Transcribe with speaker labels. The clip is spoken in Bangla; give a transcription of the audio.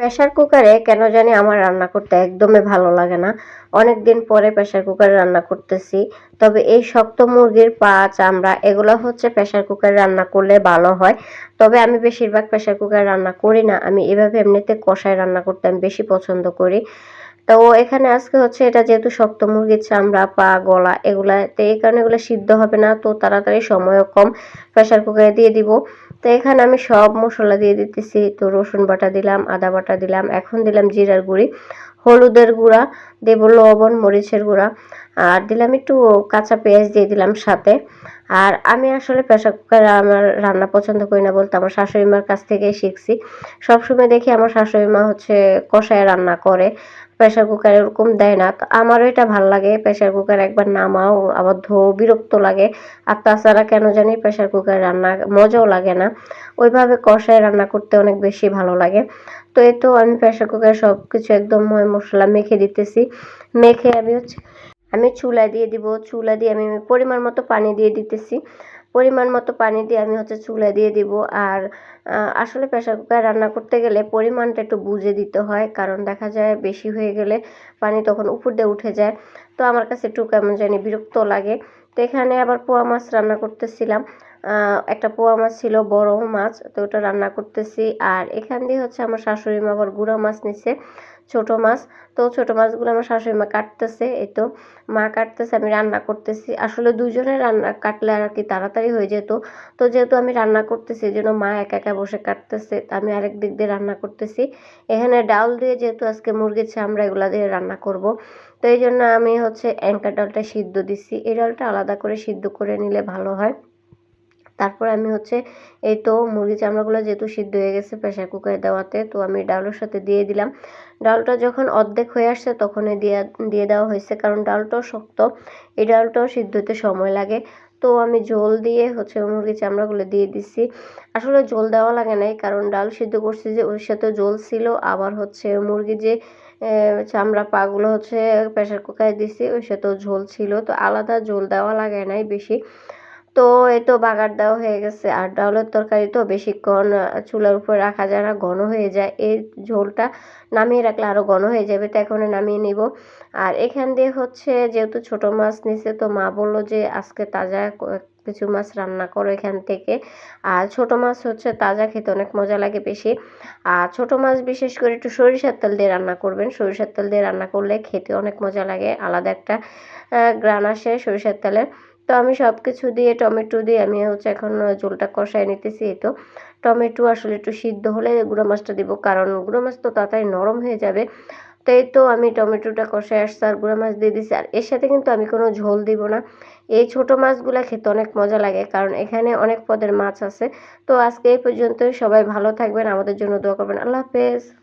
Speaker 1: প্রেসার কুকারে কেন জানি আমার রান্না করতে একদমই ভালো লাগে না। অনেক দিন পরে প্রেশার কুকারে রান্না করতেছি। তবে এই শক্ত মুরগির পা, চামড়া, এগুলো হচ্ছে প্রেশার কুকারে রান্না করলে ভালো হয়। তবে আমি বেশিরভাগ প্রেসার কুকারে রান্না করি না। আমি এভাবে এমনিতে কষায় রান্না করতে আমি বেশি পছন্দ করি। তো এখানে আজকে হচ্ছে এটা যেহেতু শক্ত মুরগির চামড়া, পা, গলা এগুলা তো এই কারণে এগুলো সিদ্ধ হবে না, তো তাড়াতাড়ি সময়ও কম। প্রেসার কুকারে দিয়ে দিব। তো এখানে আমি সব মশলা দিয়ে দিতেছি। তো রসুন বাটা দিলাম, আদা বাটা দিলাম, এখন দিলাম জিরার গুঁড়ি। হলুদের গুঁড়া, দেব লবণ, মরিচের গুঁড়া। আর দিলাম একটু কাঁচা পেঁয়াজ দিয়ে দিলাম সাথে। আর আমি আসলে প্রেশার কুকারে আমার রান্না পছন্দ করি না বলতে আমার শাশুড়ি মার কাছ থেকেই শিখছি। সবসময় দেখি আমার শাশুড়ি মা হচ্ছে কষায় রান্না করে, প্রেশার কুকার এরকম দেয় না। আমারও এটা ভালো লাগে, প্রেশার কুকার একবার নামাও, আবার ধো বিরক্ত লাগে। আর তাছাড়া কেন জানি প্রেশার কুকার রান্না মজাও লাগে না। ওইভাবে কষায় রান্না করতে অনেক বেশি ভালো লাগে। তো এই তো আমি প্রেশার কুকারে সব কিছু একদম ময় মশলা মেখে দিতেছি। মেখে আমি হচ্ছে, আমি চুলা দিয়ে দিব। চুলা দিয়ে আমি পরিমাণ মতো পানি দিয়ে দিতেছি। পরিমাণ মতো পানি দিয়ে আমি হচ্ছে চুলা দিয়ে দিব। আর আসলে প্রেশার কুকার রান্না করতে গেলে পরিমাণটা একটু বুঝে দিতে হয়। কারণ দেখা যায় বেশি হয়ে গেলে পানি তখন উপর দিয়ে উঠে যায়। তো আমার কাছে একটু কেমন জানি বিরক্ত লাগে। তো এখানে আবার পোয়া মাছ রান্না করতেছিলাম। একটা পোয়া মাছ ছিল, বড় মাছ, তো ওটা রান্না করতেছি। আর এখান দিয়ে হচ্ছে আমার শাশুড়ি মা আবার গুঁড়া মাছ নিছে, ছোট মাছ। তো ছোট মাছগুলো আমার শাশুড়ি মা কাটতেছে, এই তো মা কাটতেছে, আমি রান্না করতেছি। আসলে দুজনে রান্না কাটলে আর কি তাড়াতাড়ি হয়ে যেত। তো যেহেতু আমি রান্না করতেছি এই জন্য মা একা একা বসে কাটতেছে আমি আরেক দিক দিয়ে রান্না করতেছি। এখানে ডাল দিয়ে যেহেতু আজকে মুরগির চামড়া এগুলো দিয়ে রান্না করব। তো এই জন্য আমি হচ্ছে অ্যাঙ্কার ডালটা সিদ্ধ দিছি। এই ডালটা আলাদা করে সিদ্ধ করে নিলে ভালো হয়। তারপর আমি হচ্ছে এই তো মুরগি চামড়াগুলো যেহেতু সিদ্ধ হয়ে গেছে প্রেশার কুকারে দেওয়াতে, তো আমি ডালের সাথে দিয়ে দিলাম। ডালটা যখন অর্ধেক হয়ে আসছে তখনই দিয়ে দিয়ে দেওয়া হয়েছে, কারণ ডালটাও শক্ত, এই ডালটাও সিদ্ধ হতে সময় লাগে। তো আমি ঝোল দিয়ে হচ্ছে মুরগি চামড়াগুলো দিয়ে দিছি। আসলে জল দেওয়া লাগে নাই, কারণ ডাল সিদ্ধ করছি যে, ওর সাথে ঝোল ছিল, আবার হচ্ছে মুরগি যে চামড়া পাগুলো হচ্ছে প্রেশার কুকারে দিছি, ওর সাথেও ঝোল ছিল। তো আলাদা ঝোল দেওয়া লাগে নাই বেশি। তো এ তো বাগার দেওয়া হয়ে গেছে। আর ডাউলের তরকারি তো বেশিক্ষণ চুলার উপর রাখা যায় না, ঘন হয়ে যায়। এই ঝোলটা নামিয়ে রাখলে আরও ঘন হয়ে যাবে, তো এখন নামিয়ে নিব। আর এখান দিয়ে হচ্ছে, যেহেতু ছোট মাছ নিছে, তো মা বলল যে আজকে তাজা কিছু মাছ রান্না করো এখান থেকে। আর ছোট মাছ হচ্ছে তাজা খেতে অনেক মজা লাগে বেশি। আর ছোট মাছ বিশেষ করে একটু সরিষার তেল দিয়ে রান্না করবেন। সরিষার তেল দিয়ে রান্না করলে খেতে অনেক মজা লাগে। আলাদা একটা গ্রান আসে সরিষার তেলের। তো আমি সব কিছু দিয়ে টমেটো দিয়ে আমি হচ্ছে এখন ঝোলটা কষায় নিতেছি। তো টমেটো আসলে একটু সিদ্ধ হলে গুঁড়ো মাছটা দিব। কারণ গুঁড়ো মাছ তো তাড়াতাড়ি নরম হয়ে যাবে। তো এই তো আমি টমেটোটা কষায় আসছি আর গুঁড়া মাছ দিয়ে দিছি। আর এর সাথে কিন্তু আমি কোনো ঝোল দিব না। এই ছোট মাছগুলো খেতে অনেক মজা লাগে, কারণ এখানে অনেক পদের মাছ আছে। তো আজকে এই পর্যন্তই। সবাই ভালো থাকবেন, আমাদের জন্য দোয়া করবেন। আল্লাহ হাফেজ।